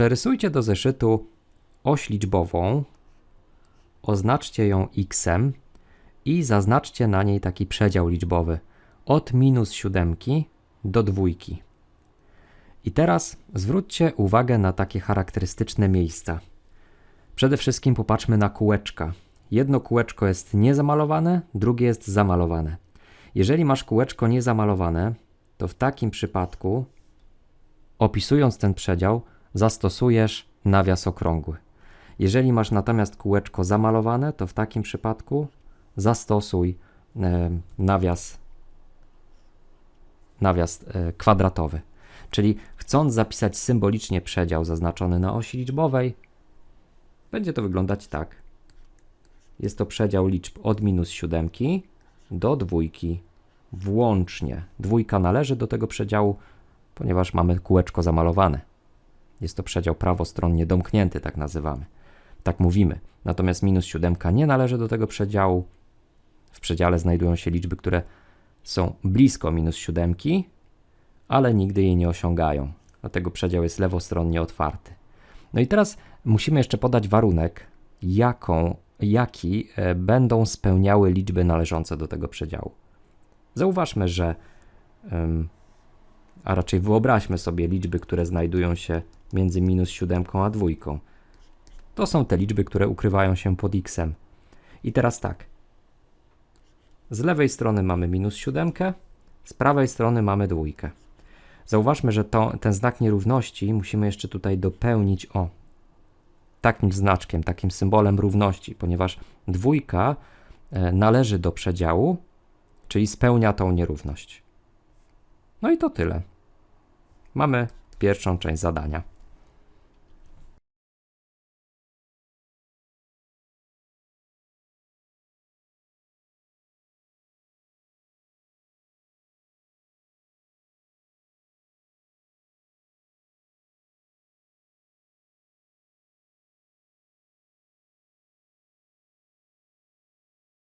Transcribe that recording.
Przerysujcie do zeszytu oś liczbową, oznaczcie ją x i zaznaczcie na niej taki przedział liczbowy od minus siódemki do dwójki. I teraz zwróćcie uwagę na takie charakterystyczne miejsca. Przede wszystkim popatrzmy na kółeczka. Jedno kółeczko jest niezamalowane, drugie jest zamalowane. Jeżeli masz kółeczko niezamalowane, to w takim przypadku, opisując ten przedział, zastosujesz nawias okrągły. Jeżeli masz natomiast kółeczko zamalowane, to w takim przypadku zastosuj e, nawias, nawias e, kwadratowy. Czyli chcąc zapisać symbolicznie przedział zaznaczony na osi liczbowej, będzie to wyglądać tak. Jest to przedział liczb od minus siódemki do dwójki włącznie. Dwójka należy do tego przedziału, ponieważ mamy kółeczko zamalowane. Jest to przedział prawostronnie domknięty, tak nazywamy. Tak mówimy. Natomiast minus siódemka nie należy do tego przedziału. W przedziale znajdują się liczby, które są blisko minus siódemki, ale nigdy jej nie osiągają. Dlatego przedział jest lewostronnie otwarty. No i teraz musimy jeszcze podać warunek, jaką, jaki e, będą spełniały liczby należące do tego przedziału. Zauważmy, że, a raczej wyobraźmy sobie liczby, które znajdują się między minus siódemką a dwójką. To są te liczby, które ukrywają się pod x. I teraz tak. Z lewej strony mamy minus siódemkę, z prawej strony mamy dwójkę. Zauważmy, że to, ten znak nierówności musimy jeszcze tutaj dopełnić o takim znaczkiem, takim symbolem równości, ponieważ dwójka e, należy do przedziału, czyli spełnia tą nierówność. No i to tyle. Mamy pierwszą część zadania.